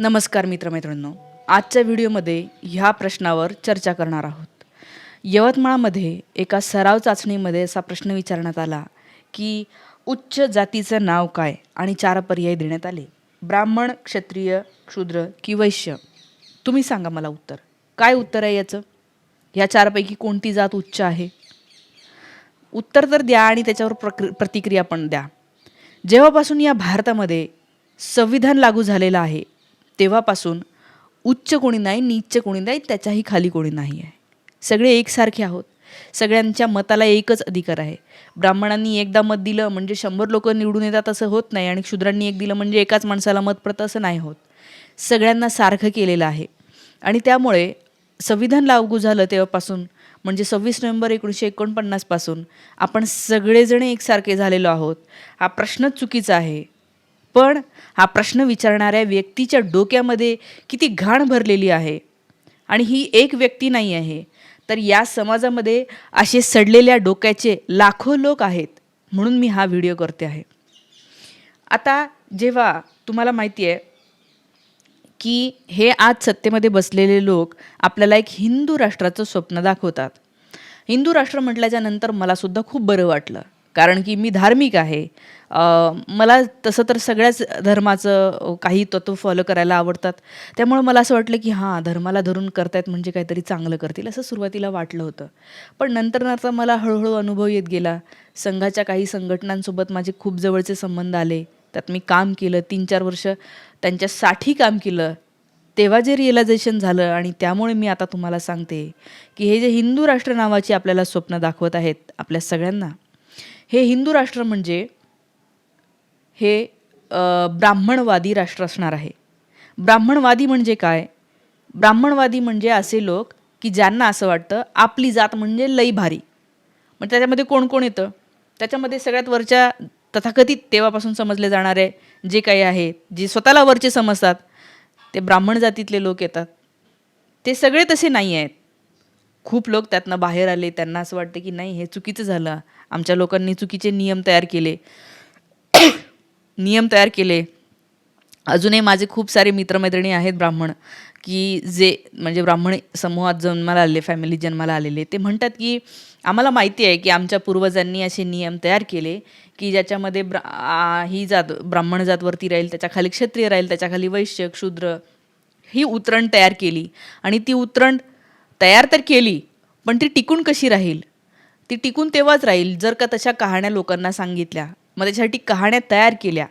नमस्कार मित्रमैत्रिणींनो. आजच्या व्हिडिओमध्ये ह्या प्रश्नावर चर्चा करणार आहोत. यवतमाळमध्ये एका सराव चाचणीमध्ये असा प्रश्न विचारण्यात आला की उच्च जातीचं नाव काय आणि चार पर्याय देण्यात आले? ब्राह्मण क्षत्रिय क्षुद्र की वैश्य? तुम्ही सांगा मला उत्तर. काय उत्तर आहे याचं? ह्या चारपैकी कोणती जात उच्च आहे? उत्तर तर द्या आणि त्याच्यावर प्रक्रि प्रतिक्रिया पण द्या. जेव्हापासून या भारतामध्ये संविधान लागू झालेलं आहे तेव्हापासून उच्च कोणी नाही नीच्च कोणी नाही त्याच्याही खाली कोणी नाही आहे. सगळे एकसारखे आहोत. सगळ्यांच्या मताला एकच अधिकार आहे. ब्राह्मणांनी एकदा मत दिलं म्हणजे शंभर लोक निवडून येतात असं होत नाही आणि शूद्रांनी एक दिलं म्हणजे एकाच माणसाला मत पडतं असं नाही होत. सगळ्यांना सारखं केलेलं आहे. आणि त्यामुळे संविधान लागू झालं तेव्हापासून म्हणजे सव्वीस नोव्हेंबर एकोणीसशे एकोणपन्नासपासून आपण सगळेजण एकसारखे झालेलो आहोत. हा प्रश्नच चुकीचा आहे. पण हा प्रश्न विचारणाऱ्या व्यक्तीच्या डोक्यामध्ये किती घाण भरलेली आहे. आणि ही एक व्यक्ती नाही आहे तर या समाजामध्ये असे सडलेल्या डोक्याचे लाखो लोक आहेत म्हणून मी हा व्हिडिओ करते आहे. आता जेव्हा तुम्हाला माहिती आहे की हे आज सत्तेमध्ये बसलेले लोक आपल्याला एक हिंदू राष्ट्राचं स्वप्न दाखवतात. हिंदू राष्ट्र म्हटल्याच्या नंतर मला सुद्धा खूप बरं वाटलं. कारण की मी धार्मिक आहे. मला तसं तर सगळ्याच धर्माचं काही तत्व फॉलो करायला आवडतात. त्यामुळे मला असं वाटलं की हां धर्माला धरून करतायत म्हणजे काहीतरी चांगलं करतील असं सुरुवातीला वाटलं होतं. पण नंतर नंतर मला हळूहळू अनुभव येत गेला. संघाच्या काही संघटनांसोबत माझे खूप जवळचे संबंध आले. त्यात मी काम केलं तीन चार वर्ष त्यांच्यासाठी काम केलं. तेव्हा जे रिअलायझेशन झालं आणि त्यामुळे मी आता तुम्हाला सांगते की हे जे हिंदू राष्ट्र नावाची आपल्याला स्वप्न दाखवत आहेत आपल्या सगळ्यांना हे हिंदू राष्ट्र म्हणजे हे ब्राह्मणवादी राष्ट्र असणार आहे. ब्राह्मणवादी म्हणजे काय? ब्राह्मणवादी म्हणजे असे लोक की ज्यांना असं वाटतं आपली जात म्हणजे लई भारी. मग त्याच्यामध्ये कोण कोण येतं? त्याच्यामध्ये सगळ्यात वरच्या तथाकथित तेव्हापासून समजले जाणारे जे काही आहे जे स्वतःला वरचे समजतात ते ब्राह्मण जातीतले लोक येतात. ते सगळे तसे नाही आहेत. खूप लोक त्यातनं बाहेर आले त्यांना असं वाटतं की नाही हे चुकीचं झालं. आमच्या लोकांनी चुकीचे नियम तयार केले. नियम तयार केले. अजूनही माझे खूप सारे मित्रमैत्रिणी आहेत ब्राह्मण की जे म्हणजे ब्राह्मण समूहात जन्माला आलेले फॅमिली जन्माला आलेले ते म्हणतात की आम्हाला माहिती आहे की आमच्या पूर्वजांनी असे नियम तयार केले की ज्याच्यामध्ये ब्रा ही जात ब्राह्मण जातवरती राहील त्याच्याखाली क्षत्रिय राहील त्याच्याखाली वैश्य शूद्र ही उतरण तयार केली. आणि ती उतरण तयार तर केली पण ती टिकून कशी राहील? ती टिकून तेव्हाच राहील जर का तशा कहाण्या लोकांना सांगितल्या. मग त्याच्यासाठी कहाण्या तयार केल्या.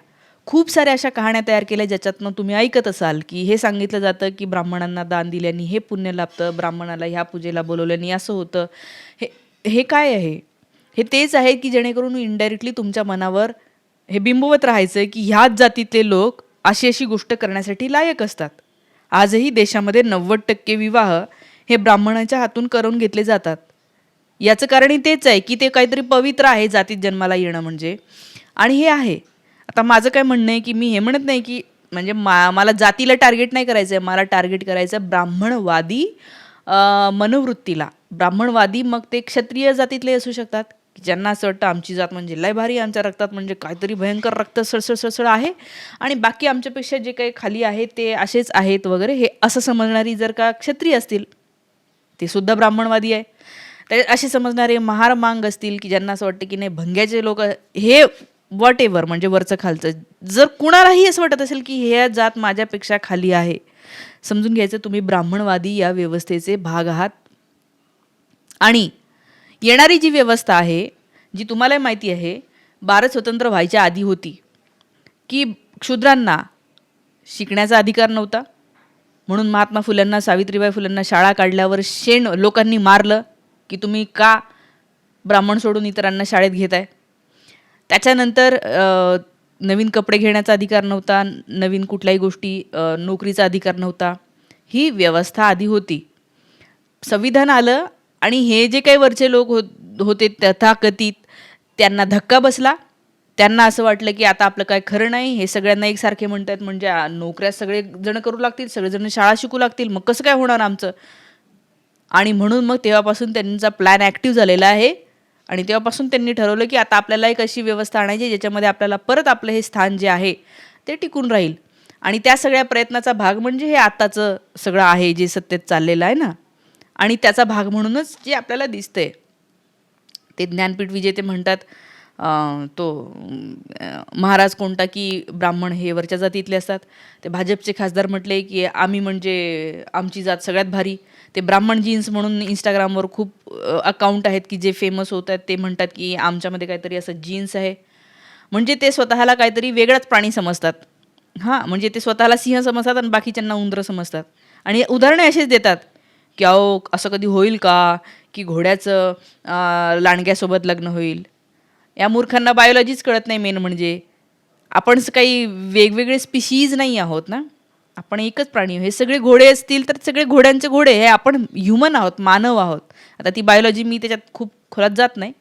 खूप साऱ्या अशा कहाण्या तयार केल्या ज्याच्यातनं तुम्ही ऐकत असाल की हे सांगितलं जातं की ब्राह्मणांना दान दिल्याने हे पुण्य लाभतं ब्राह्मणाला ह्या पूजेला बोलवल्याने असं होतं. हे हे काय आहे? हे तेच आहे की जेणेकरून इनडायरेक्टली तुमच्या मनावर हे बिंबवत राहायचं की ह्याच जातीतले लोक अशी अशी गोष्ट करण्यासाठी लायक असतात. आजही देशामध्ये नव्वद टक्के विवाह हे ब्राह्मणाच्या हातून करून घेतले जातात. याचं कारणही तेच आहे की ते काहीतरी पवित्र आहे जातीत जन्माला येणं म्हणजे. आणि हे आहे. आता माझं काय म्हणणं आहे की मी हे म्हणत नाही की म्हणजे मा मला जातीला टार्गेट नाही करायचं आहे मला टार्गेट करायचं आहे ब्राह्मणवादी मनोवृत्तीला. ब्राह्मणवादी मग ते क्षत्रिय जातीतले असू शकतात. की ज्यांना असं वाटतं आमची जात म्हणजे लय भारी आमच्या रक्तात म्हणजे काहीतरी भयंकर रक्त सळसळ सळसळ आहे. आणि बाकी आमच्यापेक्षा जे काही खाली आहे ते असेच आहेत वगैरे हे असं समजणारी जर का क्षत्रिय असतील ते सुद्धा ब्राह्मणवादी आहे. तर असे समजणारे महार मांग असतील की ज्यांना असं वाटतं की नाही भंग्याचे लोक हे वॉट एव्हर म्हणजे वरचं खालचं. जर कुणालाही असं वाटत असेल की हे जात माझ्यापेक्षा खाली आहे समजून घ्यायचं तुम्ही ब्राह्मणवादी या व्यवस्थेचे भाग आहात. आणि येणारी जी व्यवस्था आहे जी तुम्हाला माहिती आहे भारत स्वतंत्र व्हायच्या आधी होती. की क्षुद्रांना शिकण्याचा अधिकार नव्हता. म्हणून महात्मा फुल्यांना सावित्रीबाई फुलांना शाळा काढल्यावर शेण लोकांनी मारलं की तुम्ही का ब्राह्मण सोडून इतरांना शाळेत घेताय? त्याच्यानंतर नवीन कपडे घेण्याचा अधिकार नव्हता नवीन कुठल्याही गोष्टी नोकरीचा अधिकार नव्हता. ही व्यवस्था आधी होती. संविधान आलं आणि हे जे काही वरचे लोक हो होते तथाकथित त्यांना धक्का बसला. त्यांना असं वाटलं की आता आपलं काय खरं नाही हे सगळ्यांना एकसारखे म्हणतात म्हणजे नोकऱ्या सगळे जण करू लागतील सगळेजण शाळा शिकू लागतील मग कसं काय होणार आमचं? आणि म्हणून मग तेव्हापासून त्यांचा प्लॅन ॲक्टिव्ह झालेला आहे. आणि तेव्हापासून त्यांनी ठरवलं की आता आपल्याला एक अशी व्यवस्था आणायची ज्याच्यामध्ये आपल्याला परत आपलं हे स्थान जे आहे ते टिकून राहील. आणि त्या सगळ्या प्रयत्नाचा भाग म्हणजे हे आत्ताचं सगळं आहे जे सत्तेत चाललेलं आहे ना. आणि त्याचा भाग म्हणूनच जे आपल्याला दिसतंय. ते ज्ञानपीठ विजेते म्हणतात तो महाराज कोणता की ब्राह्मण हे वरच्या जातीतले असतात. ते भाजपचे खासदार म्हटले की आम्ही म्हणजे आमची जात सगळ्यात भारी. ते ब्राह्मण जीन्स म्हणून इंस्टाग्रामवर खूप अकाउंट आहेत की जे फेमस होत आहेत ते म्हणतात की आमच्यामध्ये काहीतरी असं जीन्स आहे. म्हणजे ते स्वतःला काहीतरी वेगळाच प्राणी समजतात. हां म्हणजे ते स्वतःला सिंह समजतात आणि बाकीच्यांना उंदरं समजतात. आणि उदाहरणे असेच देतात की अहो असं कधी होईल का? की घोड्याचं लांडग्यासोबत लग्न होईल. या मूर्खांना बायोलॉजीच कळत नाही मेन म्हणजे. आपण काही वेगवेगळे स्पिशीज नाही आहोत ना? आपण एकच प्राणी आहोत. हे सगळे घोडे असतील तर सगळे घोड्यांचे घोडे. हे आपण ह्युमन आहोत मानव आहोत. आता ती बायोलॉजी मी त्याच्यात खूप खोलात जात नाही.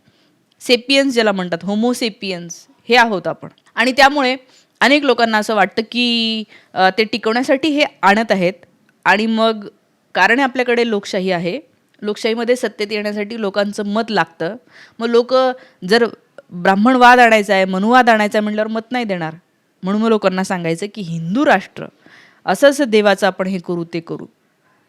सेपियन्स ज्याला म्हणतात होमोसेपियन्स हे आहोत आपण. आणि त्यामुळे अनेक लोकांना असं वाटतं की ते टिकवण्यासाठी हे आणत आहेत. आणि मग कारण आपल्याकडे लोकशाही आहे. लोकशाहीमध्ये सत्तेत येण्यासाठी लोकांचं मत लागतं. मग लोक जर ब्राह्मणवाद आणायचा आहे मनुवाद आणायचा आहे म्हटल्यावर मत नाही देणार. म्हणून मग लोकांना सांगायचं की हिंदू राष्ट्र असं असं देवाचं आपण हे करू ते करू.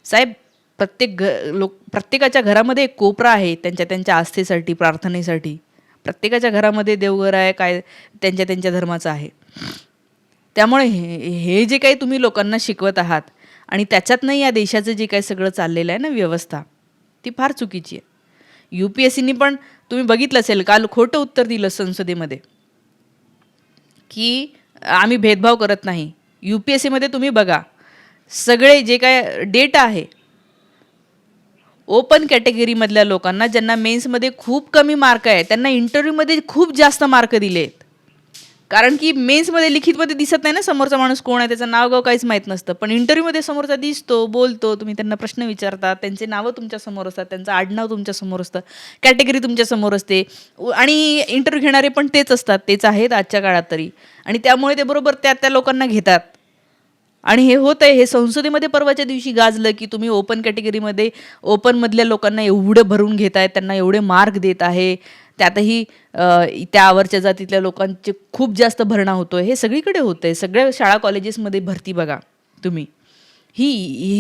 साहेब प्रत्येक घ लोक प्रत्येकाच्या घरामध्ये एक कोपरा आहे त्यांच्या त्यांच्या आस्थेसाठी प्रार्थनेसाठी. प्रत्येकाच्या घरामध्ये देवघर आहे काय त्यांच्या त्यांच्या धर्माचं आहे. त्यामुळे हे हे जे काही तुम्ही लोकांना शिकवत आहात आणि त्याच्यातनं या देशाचं जे काही सगळं चाललेलं आहे ना व्यवस्था ती फार चुकीची आहे. यू पी एस सीनी पण तुम्ही बघितलं असेल काल खोटं उत्तर दिलं संसदेमध्ये की आम्ही भेदभाव करत नाही. यू पी एस सीमध्ये तुम्ही बघा सगळे जे काय डेटा आहे ओपन कॅटेगरीमधल्या लोकांना ज्यांना मेन्समध्ये खूप कमी मार्क आहे त्यांना इंटरव्ह्यूमध्ये खूप जास्त मार्क दिले. आहेत कारण की मेन्समध्ये लिखितमध्ये दिसत नाही ना समोरचा माणूस कोण आहे त्याचं नाव गाव काहीच माहीत नसतं. पण इंटरव्ह्यूमध्ये समोरचा दिसतो बोलतो तुम्ही त्यांना प्रश्न विचारता त्यांचे नावं तुमच्यासमोर असतात त्यांचं आडनाव तुमच्यासमोर असतं कॅटेगरी तुमच्यासमोर असते. उ- आणि इंटरव्ह्यू घेणारे पण तेच असतात तेच आहेत आजच्या काळात तरी. आणि त्यामुळे ते बरोबर त्या त्या लोकांना घेतात. आणि हे होत आहे हे संसदेमध्ये परवाच्या दिवशी गाजलं की तुम्ही ओपन कॅटेगरीमध्ये ओपनमधल्या लोकांना एवढं भरून घेत आहे त्यांना एवढे मार्क देत आहे त्यातही त्या त्यावरच्या जातीतल्या लोकांचे खूप जास्त भरणा होतोय. हे सगळीकडे होतं आहे सगळ्या शाळा कॉलेजेसमध्ये भरती बघा तुम्ही. ही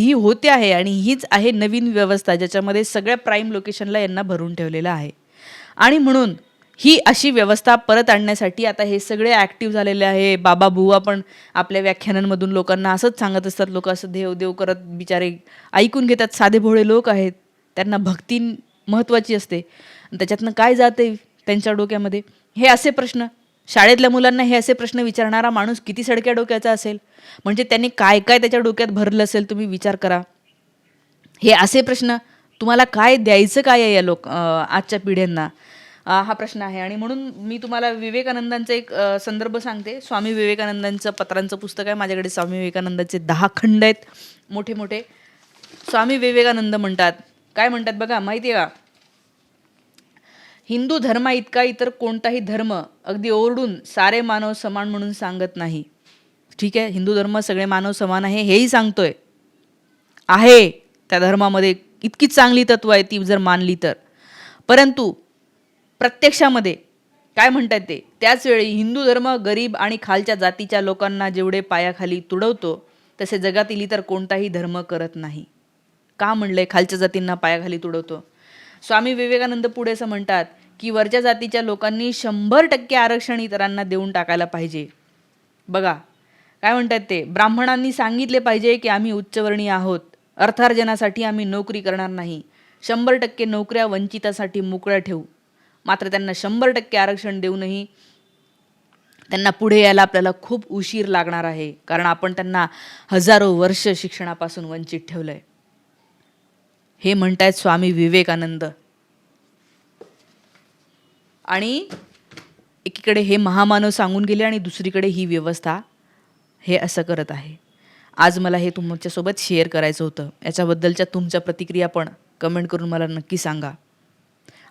ही होते आहे आणि हीच आहे नवीन व्यवस्था ज्याच्यामध्ये सगळ्या प्राईम लोकेशनला यांना भरून ठेवलेलं आहे. आणि म्हणून ही अशी व्यवस्था परत आणण्यासाठी आता हे सगळे ॲक्टिव्ह झालेले आहे. बाबा बुवा पण आपल्या व्याख्यानांमधून लोकांना असंच सांगत असतात. लोक असं देव देव करत बिचारे ऐकून घेतात. साधे भोळे लोक आहेत. त्यांना भक्तीं महत्त्वाची असते. त्याच्यातनं काय जाते त्यांच्या डोक्यामध्ये? हे असे प्रश्न. शाळेतल्या मुलांना हे असे प्रश्न विचारणारा माणूस किती सडक्या डोक्याचा असेल? म्हणजे त्यांनी काय काय त्याच्या डोक्यात भरलं असेल तुम्ही विचार करा. हे असे प्रश्न तुम्हाला काय द्यायचं काय आहे या लोक आजच्या पिढ्यांना? हा प्रश्न आहे. आणि म्हणून मी तुम्हाला विवेकानंदांचा एक संदर्भ सांगते. स्वामी विवेकानंदांचं पत्रांचं पुस्तक आहे. माझ्याकडे स्वामी विवेकानंदाचे दहा खंड आहेत मोठे मोठे स्वामी विवेकानंद म्हणतात काय म्हणतात बघा माहिती आहे का? हिंदू धर्मा इतका इतर कोणताही धर्म अगदी ओरडून सारे मानव समान म्हणून सांगत नाही. ठीक आहे? हिंदू धर्म सगळे मानव समान आहे हेही सांगतोय. आहे. त्या धर्मामध्ये इतकी चांगली तत्व आहे ती जर मानली तर. परंतु प्रत्यक्षामध्ये काय म्हणतात ते? त्याच वेळी हिंदू धर्म गरीब आणि खालच्या जातीच्या लोकांना जेवढे पायाखाली तुडवतो तसे जगातील इतर कोणताही धर्म करत नाही. का म्हणलंय? खालच्या जातींना पायाखाली तुडवतो. स्वामी विवेकानंद पुढे असं म्हणतात की वरच्या जातीच्या लोकांनी शंभर टक्के आरक्षण इतरांना देऊन टाकायला पाहिजे. बघा काय म्हणतात ते? ब्राह्मणांनी सांगितले पाहिजे की आम्ही उच्चवर्णीय आहोत. अर्थार्जनासाठी आम्ही नोकरी करणार नाही. शंभर टक्के नोकऱ्या वंचितासाठी मोकळ्या ठेवू. मात्र त्यांना शंभर टक्के आरक्षण देऊनही त्यांना पुढे यायला आपल्याला खूप उशीर लागणार आहे. कारण आपण त्यांना हजारो वर्ष शिक्षणापासून वंचित ठेवलं आहे हे म्हणत आहेत स्वामी विवेकानंद. आणि एकीकडे हे महामानव सांगून गेले आणि दुसरीकडे ही व्यवस्था हे असं करत आहे. आज मला हे तुमच्यासोबत शेअर करायचं होतं. याच्याबद्दलच्या तुमच्या प्रतिक्रिया पण कमेंट करून मला नक्की सांगा.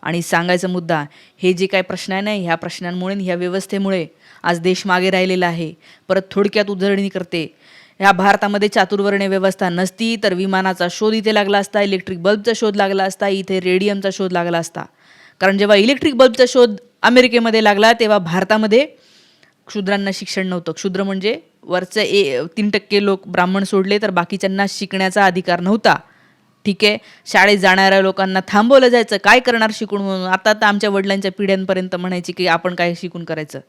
आणि सांगायचा मुद्दा हे जे काय प्रश्न आहे ना ह्या प्रश्नांमुळे ह्या व्यवस्थेमुळे आज देश मागे राहिलेला आहे. परत थोडक्यात उजळणी करते. ह्या भारतामध्ये चातुर्वर्ण्य व्यवस्था नसती तर विमानाचा शोध इथे लागला असता इलेक्ट्रिक बल्बचा शोध लागला असता इथे रेडियमचा शोध लागला असता. कारण जेव्हा इलेक्ट्रिक बल्बचा शोध अमेरिकेमध्ये लागला तेव्हा भारतामध्ये क्षुद्रांना शिक्षण नव्हतं. क्षुद्र म्हणजे वरचे ए तीन टक्के लोक ब्राह्मण सोडले तर बाकीच्यांना शिकण्याचा अधिकार नव्हता. ठीक आहे. शाळेत जाणाऱ्या लोकांना थांबवलं जायचं. काय करणार शिकून म्हणून? आता तर आमच्या वडिलांच्या पिढ्यांपर्यंत म्हणायची की आपण काय शिकून करायचं?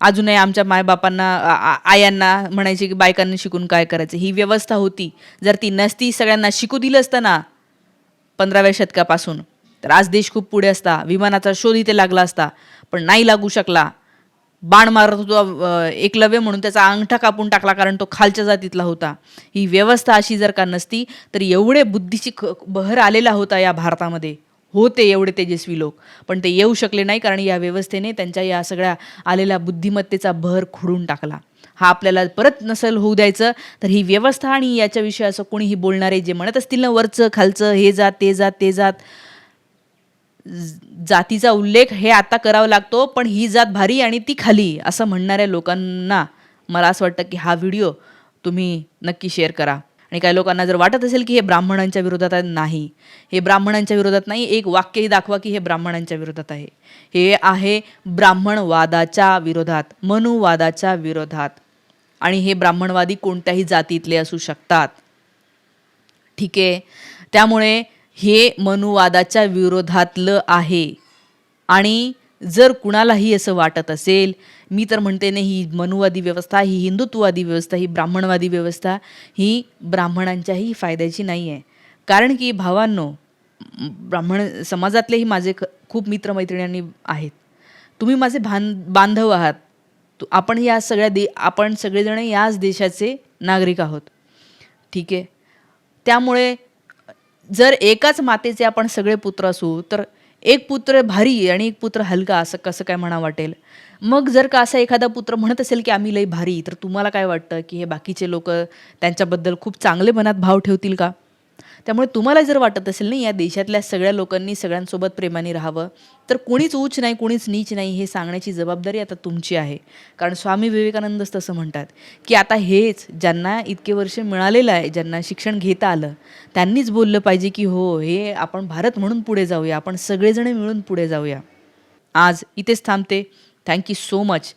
अजूनही आमच्या मायबापांना आ- आयांना म्हणायची की बायकांनी शिकून काय करायचं? ही व्यवस्था होती. जर ती नसती सगळ्यांना शिकू दिलं असतं ना पंधराव्या शतकापासून तर आज देश खूप पुढे असता. विमानाचा शोध इथे लागला असता. पण नाही लागू शकला. बाण मारत होतो एकलव्य म्हणून त्याचा अंगठा कापून टाकला कारण तो खालच्या जातीतला होता. ही व्यवस्था अशी जर का नसती तर एवढे बुद्धीची ख बहर आलेला होता या भारतामध्ये. होते एवढे तेजस्वी लोक पण ते येऊ शकले नाही कारण या व्यवस्थेने त्यांच्या या सगळ्या आलेल्या बुद्धिमत्तेचा बहर खोडून टाकला. हा आपल्याला परत नसेल होऊ द्यायचं तर ही व्यवस्था आणि याच्याविषयी असं कोणीही बोलणारे जे म्हणत असतील ना वरचं खालचं हे जात ते जात ते जात जातीचा उल्लेख हे आता करावा लागतो पण ही जात भारी आणि ती खाली असं म्हणणाऱ्या लोकांना मला असं वाटतं की हा व्हिडिओ तुम्ही नक्की शेअर करा. आणि काही लोकांना जर वाटत असेल की हे ब्राह्मणांच्या विरोधात आहे नाही. हे ब्राह्मणांच्या विरोधात नाही एक वाक्यही दाखवा की हे ब्राह्मणांच्या विरोधात आहे. हे आहे ब्राह्मणवादाच्या विरोधात मनुवादाच्या विरोधात. आणि हे ब्राह्मणवादी कोणत्याही जातीतले असू शकतात. ठीक आहे? त्यामुळे हे मनुवादाच्या विरोधातलं आहे. आणि जर कुणालाही असं वाटत असेल मी तर म्हणते नाही ही मनुवादी व्यवस्था ही हिंदुत्ववादी व्यवस्था ही ब्राह्मणवादी व्यवस्था ही ब्राह्मणांच्याही फायद्याची नाही आहे. कारण की भावांनो ब्राह्मण समाजातलेही माझे ख खूप मित्रमैत्रिणी आहेत. तुम्ही माझे भान बांधव आहात. आपण या सगळ्या दे आपण सगळेजण याच देशाचे नागरिक आहोत. ठीक आहे? त्यामुळे जर एकाच मातेचे आपण सगळे पुत्र असू तर एक पुत्र भारी आणि एक पुत्र हलका असं कसं काय म्हणा वाटेल? मग जर का असा एखादा पुत्र म्हणत असेल की आम्ही लई भारी तर तुम्हाला काय वाटतं की हे बाकीचे लोक त्यांच्याबद्दल खूप चांगले मनात भाव ठेवतील का? त्यामुळे तुम्हाला जर वाटत असेल ना या देशातल्या सगळ्या लोकांनी सगळ्यांसोबत प्रेमाने राहावं तर कोणीच उच नाही कोणीच नीच नाही हे सांगण्याची जबाबदारी आता तुमची आहे. कारण स्वामी विवेकानंदच तसं म्हणतात की आता हेच ज्यांना इतके वर्ष मिळालेलं आहे ज्यांना शिक्षण घेता आलं त्यांनीच बोललं पाहिजे की हो हे आपण भारत म्हणून पुढे जाऊया आपण सगळेजण मिळून पुढे जाऊया. आज इथेच थांबते. Thank you so much